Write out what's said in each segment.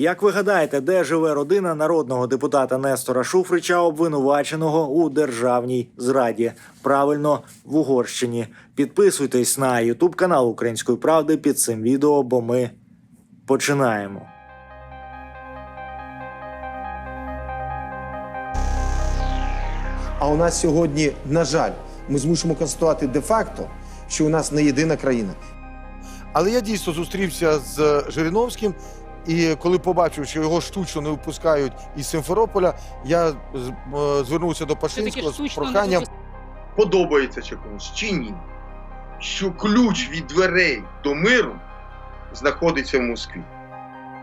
Як ви гадаєте, де живе родина народного депутата Нестора Шуфрича, обвинуваченого у державній зраді? Правильно, в Угорщині. Підписуйтесь на Ютуб канал Української правди під цим відео, бо ми починаємо. А у нас сьогодні, на жаль, ми змушимо констатувати де-факто, що у нас не єдина країна. Але я дійсно зустрівся з Жириновським, і коли побачив, що його штучно не випускають із Симферополя, я з- е, звернувся до Пашинського з штучно не проханням. подобається чи комусь чи ні, що ключ від дверей до миру знаходиться в Москві.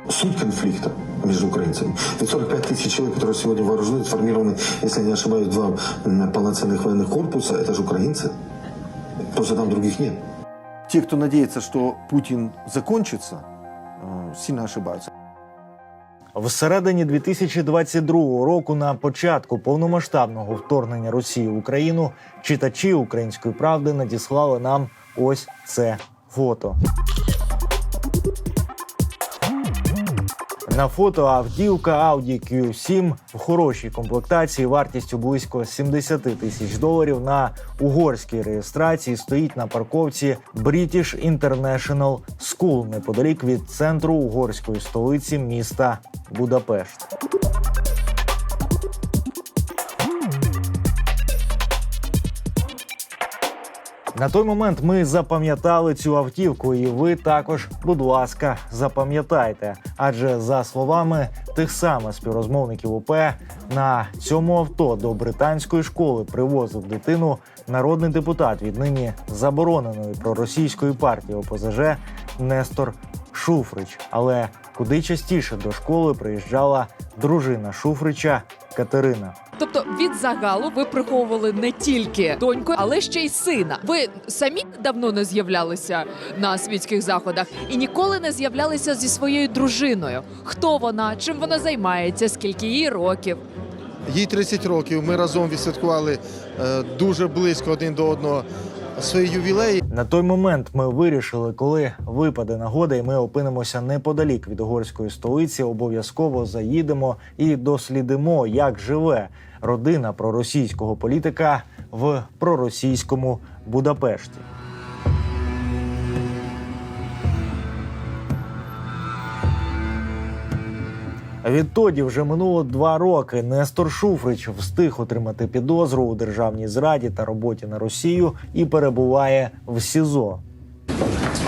Суть конфликта между украинцами. Ведь 45 тысяч человек, которые сегодня вооружены, сформированы, если я не ошибаюсь, два м, полноценных военных корпуса, это же украинцы. Просто там других нет. Ті, хто надіється, що Путін закінчиться, е, ошибаются. В середині 2022 року, на початку повномасштабного вторгнення Росії в Україну, читачі української правди надіслали нам ось це фото. На фото автівка Audi Q7 в хорошій комплектації вартістю близько 70 тисяч доларів на угорській реєстрації стоїть на парковці British International School неподалік від центру угорської столиці міста Будапешт. На той момент ми запам'ятали цю автівку, і ви також, будь ласка, запам'ятайте. Адже за словами тих самих співрозмовників ОП, на цьому авто до британської школи привозив дитину народний депутат від нині забороненої проросійської партії ОПЗЖ Нестор Шуфрич. Але куди частіше до школи приїжджала дружина Шуфрича Катерина. Тобто від загалу ви приховували не тільки доньку, але ще й сина. Ви самі давно не з'являлися на світських заходах і ніколи не з'являлися зі своєю дружиною. Хто вона, чим вона займається, скільки їй років? Їй 30 років. Ми разом відсвяткували е, дуже близько один до одного свої ювілеї. На той момент ми вирішили, коли випаде нагода, і ми опинимося неподалік від угорської столиці, обов'язково заїдемо і дослідимо, як живе родина проросійського політика в проросійському Будапешті. Відтоді вже минуло два роки. Нестор Шуфрич встиг отримати підозру у державній зраді та роботі на Росію і перебуває в СІЗО.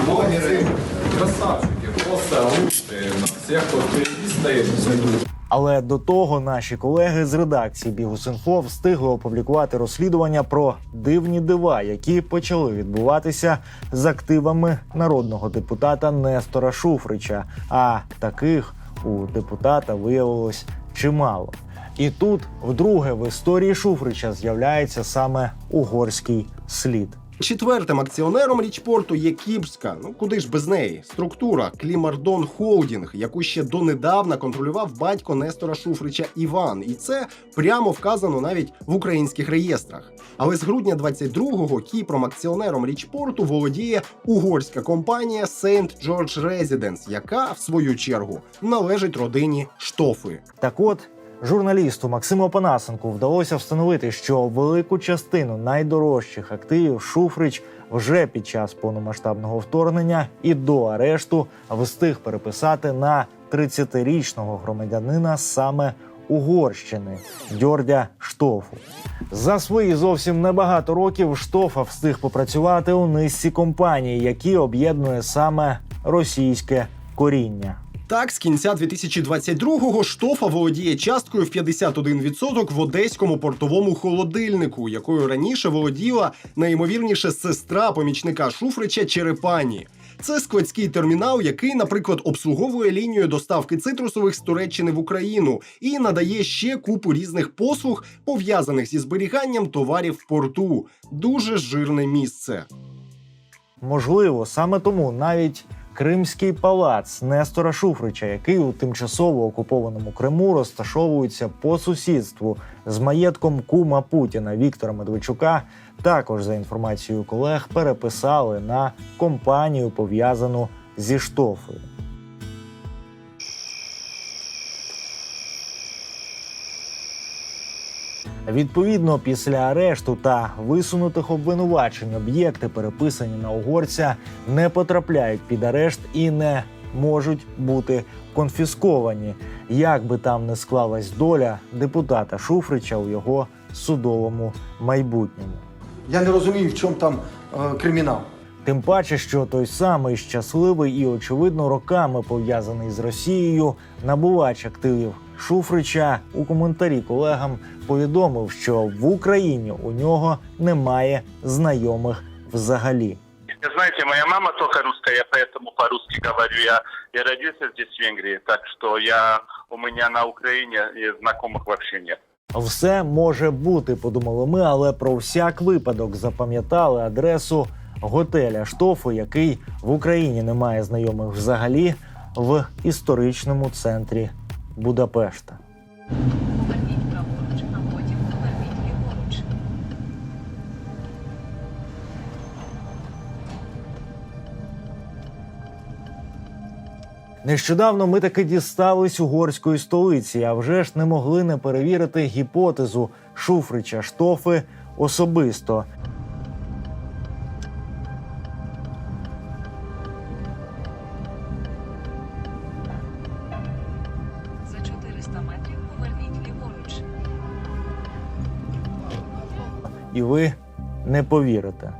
Блогеры, красавчики, просто на всех, кто. Але до того наші колеги з редакції Бігус.Інфо встигли опублікувати розслідування про дивні дива, які почали відбуватися з активами народного депутата Нестора Шуфрича. А таких у депутата виявилось чимало. І тут вдруге в історії Шуфрича з'являється саме угорський слід. Четвертим акціонером річпорту є Кіпрська. Ну куди ж без неї? Структура Клімардон Холдінг, яку ще донедавна контролював батько Нестора Шуфрича Іван, і це прямо вказано навіть в українських реєстрах. Але з грудня 22-го Кіпром акціонером річпорту володіє угорська компанія Saint George Residence, яка в свою чергу належить родині Штофи. Так от, журналісту Максиму Опанасенку вдалося встановити, що велику частину найдорожчих активів Шуфрич вже під час повномасштабного вторгнення і до арешту встиг переписати на 30-річного громадянина саме Угорщини Дьордя Штофу. За свої зовсім небагато років Штофа встиг попрацювати у низці компаній, які об'єднує саме російське коріння. Так, з кінця 2022-го Штофа володіє часткою в 51% в одеському портовому холодильнику, якою раніше володіла найімовірніше сестра помічника Шуфрича Черепані. Це складський термінал, який, наприклад, обслуговує лінію доставки цитрусових з Туреччини в Україну і надає ще купу різних послуг, пов'язаних зі зберіганням товарів в порту. Дуже жирне місце. Можливо, саме тому навіть Кримський палац Нестора Шуфрича, який у тимчасово окупованому Криму розташовується по сусідству з маєтком кума Путіна Віктора Медведчука, також за інформацією колег переписали на компанію пов'язану зі штофою. Відповідно, після арешту та висунутих обвинувачень об'єкти, переписані на угорця, не потрапляють під арешт і не можуть бути конфісковані, як би там не склалась доля депутата Шуфрича у його судовому майбутньому. Я не розумію, в чому там е, кримінал. Тим паче, що той самий щасливий і, очевидно, роками пов'язаний з Росією набувач активів Шуфрича у коментарі колегам повідомив, що в Україні у нього немає знайомих взагалі. Знаете, моя мама только русская, я поэтому по-русски говорю. Я, я родился здесь, в Венгрии, так что я, у меня на Украине знакомых вообще нет. Все може бути, подумали ми, але про всяк випадок запам'ятали адресу готеля Штофу, який в Україні не має знайомих взагалі в історичному центрі Будапешта. А потім поверніть ліворуч. Нещодавно ми таки дістались угорської столиці, а вже ж не могли не перевірити гіпотезу Шуфрича Штофи особисто. Ви не повірите.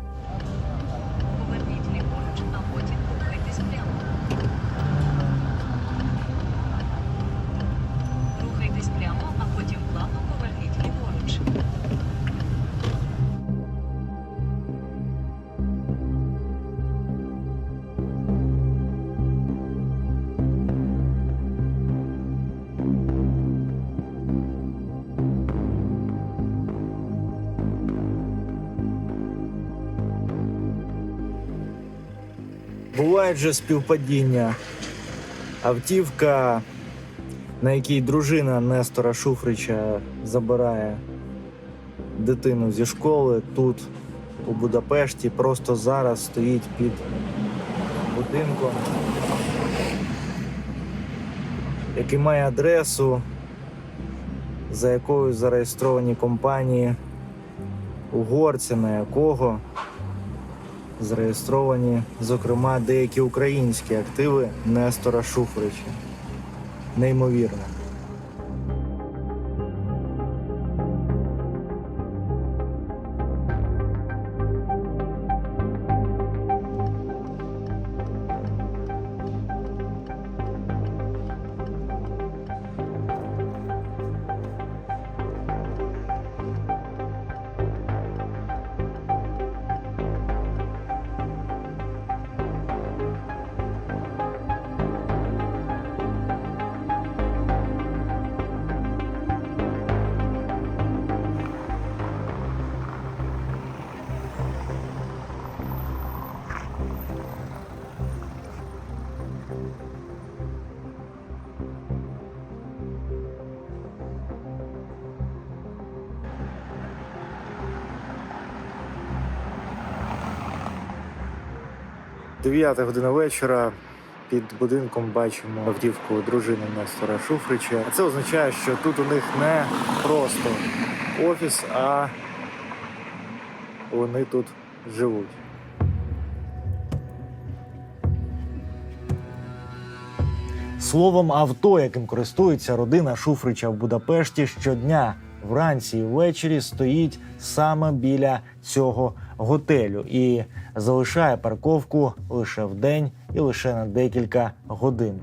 Бувають же співпадіння. Автівка, на якій дружина Нестора Шуфрича забирає дитину зі школи тут, у Будапешті, просто зараз стоїть під будинком, який має адресу, за якою зареєстровані компанії угорця, на якого зареєстровані, зокрема, деякі українські активи Нестора Шуфрича. Неймовірно. Дев'ята година вечора. Під будинком бачимо автівку дружини Нестора Шуфрича. Це означає, що тут у них не просто офіс, а вони тут живуть. Словом, авто, яким користується родина Шуфрича в Будапешті щодня, вранці і ввечері стоїть саме біля цього готелю і залишає парковку лише в день і лише на декілька годин.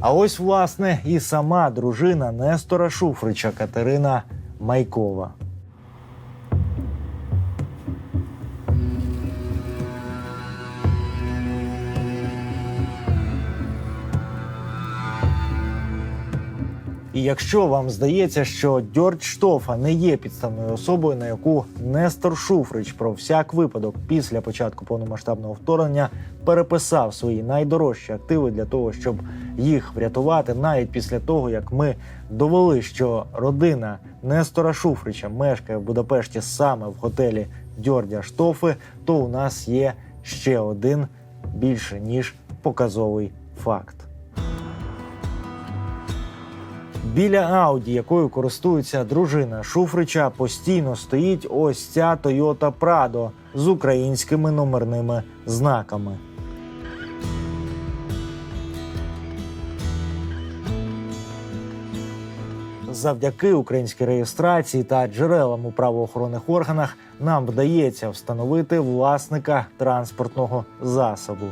А ось, власне, і сама дружина Нестора Шуфрича Катерина Майкова. І якщо вам здається, що Дьордж Штофа не є підставною особою, на яку Нестор Шуфрич про всяк випадок після початку повномасштабного вторгнення переписав свої найдорожчі активи для того, щоб їх врятувати, навіть після того як ми довели, що родина Нестора Шуфрича мешкає в Будапешті саме в готелі Дьордя Штофи, то у нас є ще один більше ніж показовий факт. Біля Ауді, якою користується дружина Шуфрича, постійно стоїть ось ця Toyota Prado з українськими номерними знаками. Завдяки українській реєстрації та джерелам у правоохоронних органах нам вдається встановити власника транспортного засобу.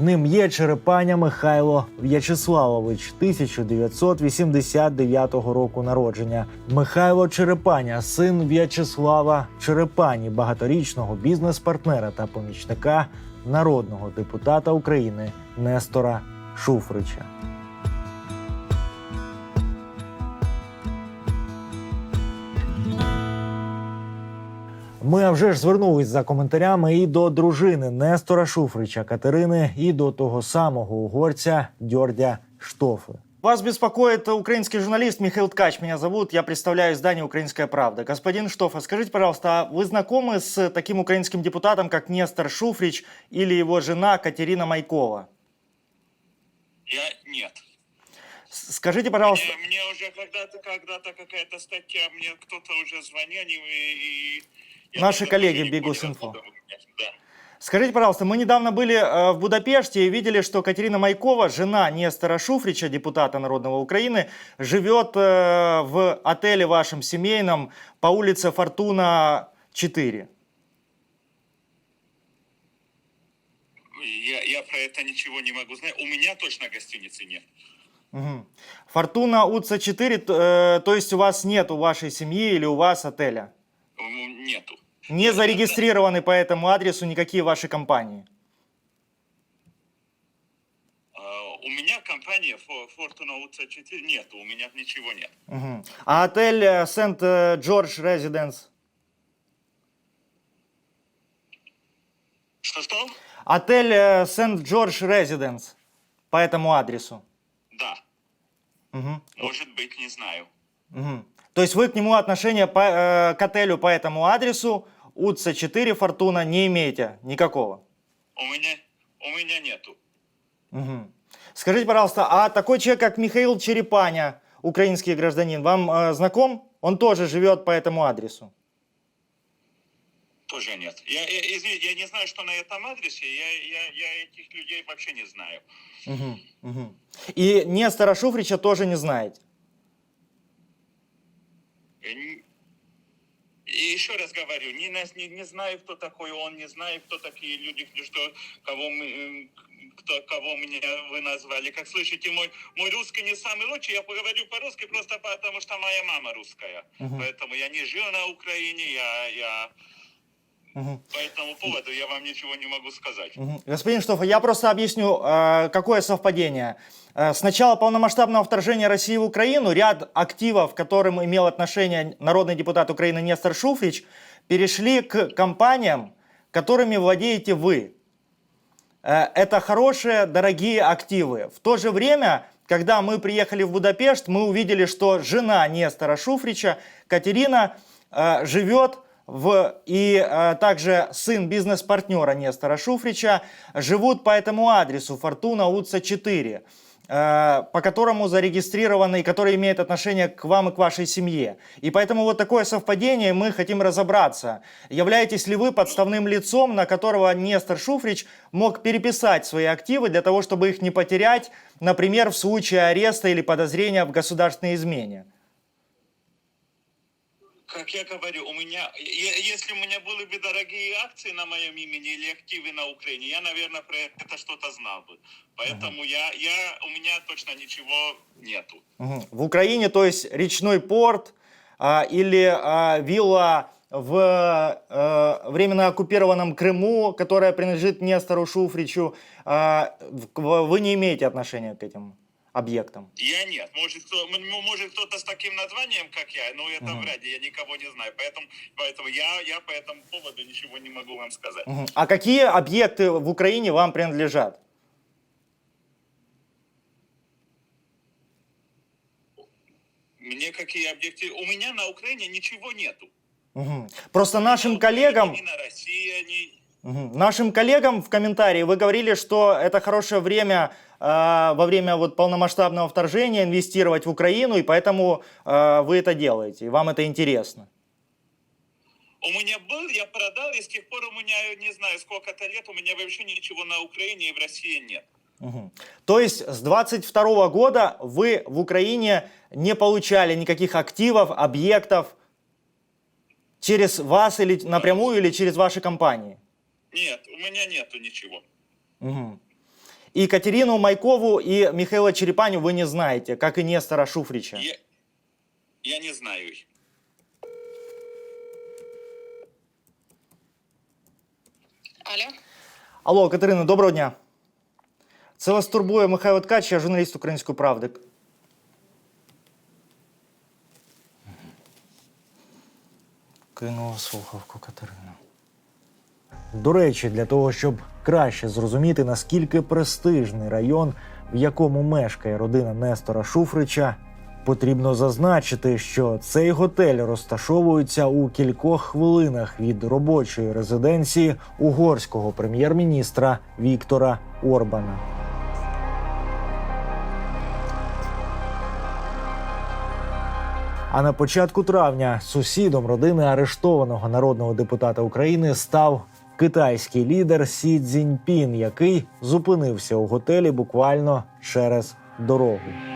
Ним є Черепаня Михайло В'ячеславович 1989 року народження. Михайло Черепаня, син В'ячеслава Черепані, багаторічного бізнес-партнера та помічника народного депутата України Нестора Шуфрича. Ми а вже ж звернулись за коментарями і до дружини Нестора Шуфрича Катерини, і до того самого угорця Дьордя Штофи. Вас беспокоит украинский журналист Михаил Ткач. Меня зовут. Я представляю издание «Украинская правда». Господин Штофа, скажите, пожалуйста, а вы знакомы с таким украинским депутатом, как Нестор Шуфрич или его жена Катерина Майкова? Я нет. Скажите, пожалуйста, Мне, мне уже когда-то, когда-то какая-то статья, мне кто-то уже звонил и... и Наши коллеги Бигус.Инфо. вы меня- Да. Скажите, пожалуйста, мы недавно были э, в Будапеште и видели, что Катерина Майкова, жена Нестора Шуфрича, депутата Народного Украины, живет э, в отеле вашем семейном по улице Фортуна 4. Я, я про это ничего не могу знать. У меня точно гостиницы нет. Мгм. Фортуна УЦ 4, т- э, то есть у вас нет у вашей семьи или у вас отеля? М, Нету. Не зарегистрированы по этому адресу никакие ваши компании? А, У меня компания Fortuna UC4 нету, у меня ничего нет. Мгм. А отель э, Сент-Джордж Резиденс? Что-что? Отель э, Сент-Джордж Резиденс по этому адресу? Да, Мгм. может быть, не знаю. Мгм. То есть вы к нему отношения по, э, к отелю по этому адресу УЦ-4 Фортуна не имеете никакого? У меня, у меня нету. Мгм. Скажите, пожалуйста, а такой человек, как Михаил Черепаня, украинский гражданин, вам э, знаком? Он тоже живет по этому адресу. Тоже нет. Я, я, извините, я не знаю, что на этом адресе. Я, я, я этих людей вообще не знаю. Мгм. Мгм. И Нестора Шуфрича тоже не знаете? Я не- И еще раз говорю, не, нас- не, не знаю, кто такой он, не знаю, кто такие люди, что, кого, мы, э, кто, кого меня вы назвали. Как слышите, мой, мой русский не самый лучший, я поговорю по-русски просто потому, что моя мама русская. Мгм. Поэтому я не жил на Украине, я, я По этому поводу я вам ничего не могу сказать. Мгм. Господин Штофа, я просто объясню, э, какое совпадение. Э, С начала полномасштабного вторжения России в Украину ряд активов, к которым имел отношение народный депутат Украины Нестор Шуфрич, перешли к компаниям, которыми владеете вы. Э, Это хорошие, дорогие активы. В то же время, когда мы приехали в Будапешт, мы увидели, что жена Нестора Шуфрича, Катерина, живет в, и э, также сын бизнес-партнера Нестора Шуфрича живут по этому адресу Фортуна УЦ 4 э, по которому зарегистрированы и который имеет отношение к вам и к вашей семье. И поэтому вот такое совпадение, мы хотим разобраться. Являетесь ли вы подставным лицом, на которого Нестор Шуфрич мог переписать свои активы для того, чтобы их не потерять, например, в случае ареста или подозрения в государственной измене? Как я говорю, у меня, если у меня были бы дорогие акции на моем имени или активы на Украине, я, наверное, про это что-то знал бы. Поэтому я, я, у меня точно ничего нету. Мгм. В Украине, то есть речной порт а, или а, вилла в э, временно оккупированном Крыму, которая принадлежит Нестору Шуфричу, а, в- к- вы не имеете отношения к этим объектам? Я нет. Может, кто, м- может кто-то с таким названием, как я, но это Мгм. вряд ли, я никого не знаю. Поэтому, поэтому я, я по этому поводу ничего не могу вам сказать. Мгм. А какие объекты в Украине вам принадлежат? Мне какие объекты? У меня на Украине ничего нету. Мгм. Просто нашим коллегам, Ни на России, ни... Нашим коллегам в комментарии вы говорили, что это хорошее время э, во время вот полномасштабного вторжения инвестировать в Украину, и поэтому э, вы это делаете, и вам это интересно. У меня был, я продал, и с тех пор у меня, не знаю, сколько-то лет, у меня вообще ничего на Украине и в России нет. Мгм. То есть с 22 года вы в Украине не получали никаких активов, объектов через вас или напрямую или через ваши компании? Нет, у меня нету ничего. Мгм. И Катерину Майкову и Михаила Черепаню вы не знаете, как и Нестора Шуфрича. Я, я не знаю их. Алло. Алло, Катерина, доброго дня. Це вас турбує Михайло Ткач, я журналіст Української правди. Кинула слухавку Катерина. До речі, для того, щоб краще зрозуміти, наскільки престижний район, в якому мешкає родина Нестора Шуфрича, потрібно зазначити, що цей готель розташовується у кількох хвилинах від робочої резиденції угорського прем'єр-міністра Віктора Орбана. А на початку травня сусідом родини арештованого народного депутата України став китайський лідер Сі Цзіньпін, який зупинився у готелі буквально через дорогу.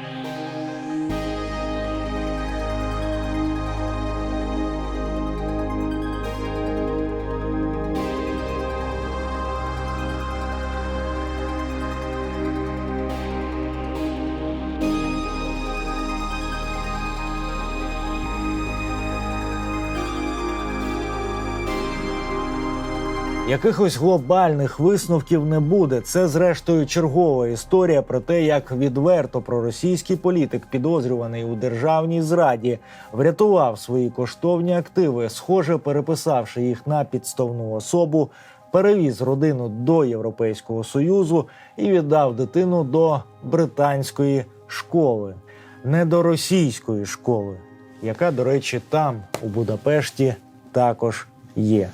Якихось глобальних висновків не буде. Це, зрештою, чергова історія про те, як відверто проросійський політик, підозрюваний у державній зраді, врятував свої коштовні активи, схоже, переписавши їх на підставну особу, перевіз родину до Європейського союзу і віддав дитину до британської школи, не до російської школи, яка, до речі, там, у Будапешті, також є.